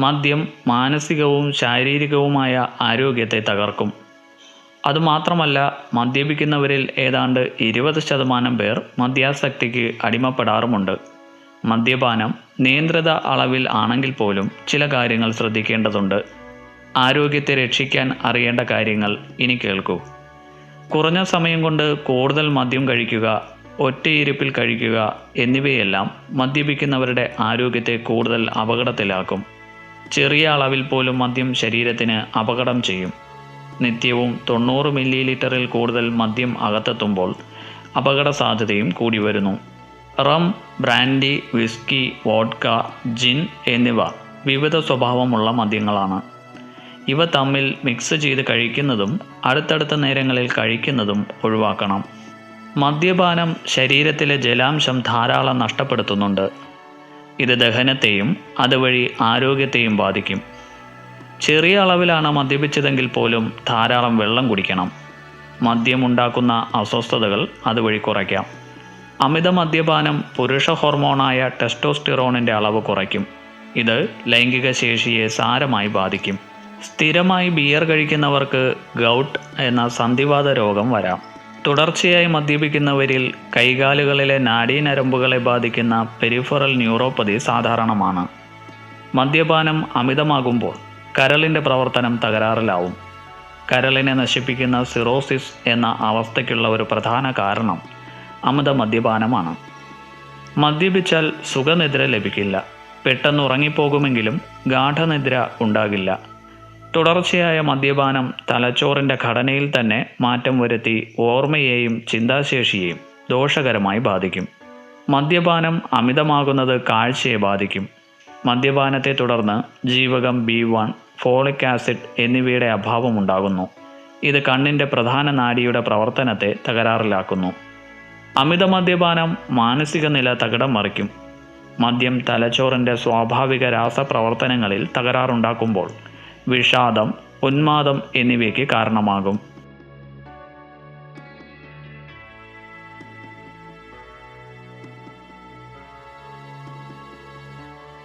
മദ്യം മാനസികവും ശാരീരികവുമായ ആരോഗ്യത്തെ തകർക്കും. അതുമാത്രമല്ല മദ്യപിക്കുന്നവരിൽ ഏതാണ്ട് ഇരുപത് ശതമാനം പേർ മദ്യാസക്തിക്ക് അടിമപ്പെടാറുമുണ്ട്. മദ്യപാനം നിയന്ത്രിത അളവിൽ ആണെങ്കിൽ പോലും ചില കാര്യങ്ങൾ ശ്രദ്ധിക്കേണ്ടതുണ്ട്. ആരോഗ്യത്തെ രക്ഷിക്കാൻ അറിയേണ്ട കാര്യങ്ങൾ ഇനി കേൾക്കൂ. കുറഞ്ഞ സമയം കൊണ്ട് കൂടുതൽ മദ്യം കഴിക്കുക ഒറ്റയിരുപ്പിൽ കഴിക്കുക എന്നിവയെല്ലാം മദ്യപിക്കുന്നവരുടെ ആരോഗ്യത്തെ കൂടുതൽ അപകടത്തിലാക്കും. ചെറിയ അളവിൽ പോലും മദ്യം ശരീരത്തിന് അപകടം ചെയ്യും. നിത്യവും തൊണ്ണൂറ് മില്ലി ലിറ്ററിൽ കൂടുതൽ മദ്യം അകത്തെത്തുമ്പോൾ അപകട സാധ്യതയും കൂടി വരുന്നു. Rum brandy whisky vodka gin എന്നിവ വിവിധ സ്വഭാവമുള്ള മദ്യങ്ങളാണ്. ഇവ തമ്മിൽ മിക്സ് ചെയ്ത് കഴിക്കുന്നതും അടുത്തടുത്ത നേരങ്ങളിൽ കഴിക്കുന്നതും ഒഴിവാക്കണം. മദ്യപാനം ശരീരത്തിലെ ജലാംശം ധാരാളം നഷ്ടപ്പെടുത്തുന്നുണ്ട്. ഇത് ദഹനത്തെയും അതുവഴി ആരോഗ്യത്തെയും ബാധിക്കും. ചെറിയ അളവിലാണ് മദ്യപിച്ചതെങ്കിൽ പോലും ധാരാളം വെള്ളം കുടിക്കണം. മദ്യം ഉണ്ടാക്കുന്ന അസ്വസ്ഥതകൾ അതുവഴി കുറയ്ക്കാം. അമിത മദ്യപാനം പുരുഷ ഹോർമോണായ ടെസ്റ്റോസ്റ്റിറോണിന്റെ അളവ് കുറയ്ക്കും. ഇത് ലൈംഗിക ശേഷിയെ സാരമായി ബാധിക്കും. സ്ഥിരമായി ബിയർ കഴിക്കുന്നവർക്ക് ഗൗട്ട് എന്ന സന്ധിവാത രോഗം വരാം. തുടർച്ചയായി മദ്യപിക്കുന്നവരിൽ കൈകാലുകളിലെ നാഡീനരമ്പുകളെ ബാധിക്കുന്ന പെരിഫറൽ ന്യൂറോപ്പതി സാധാരണമാണ്. മദ്യപാനം അമിതമാകുമ്പോൾ കരളിന്റെ പ്രവർത്തനം തകരാറിലാവും. കരളിനെ നശിപ്പിക്കുന്ന സിറോസിസ് എന്ന അവസ്ഥയ്ക്കുള്ള ഒരു പ്രധാന കാരണം അമിത മദ്യപാനമാണ് മദ്യപിച്ചാൽ സുഖനിദ്ര ലഭിക്കില്ല. പെട്ടെന്ന് ഉറങ്ങിപ്പോകുമെങ്കിലും ഗാഠനിദ്ര ഉണ്ടാകില്ല. തുടർച്ചയായ മദ്യപാനം തലച്ചോറിന്റെ ഘടനയിൽ തന്നെ മാറ്റം വരുത്തി ഓർമ്മയെയും ചിന്താശേഷിയെയും ദോഷകരമായി ബാധിക്കും. മദ്യപാനം അമിതമാകുന്നത് കാഴ്ചയെ ബാധിക്കും. മദ്യപാനത്തെ തുടർന്ന് ജീവകം ബി വൺ ഫോളിക് ആസിഡ് എന്നിവയുടെ അഭാവം ഉണ്ടാകുന്നു. ഇത് കണ്ണിന്റെ പ്രധാന നാഡിയുടെ പ്രവർത്തനത്തെ തകരാറിലാക്കുന്നു. അമിത മദ്യപാനം മാനസിക നില തകിടം മറിക്കും. മദ്യം തലച്ചോറിന്റെ സ്വാഭാവിക രാസപ്രവർത്തനങ്ങളിൽ തകരാറുണ്ടാക്കുമ്പോൾ വിഷാദം ഉന്മാദം എന്നിവയ്ക്ക് കാരണമാകും.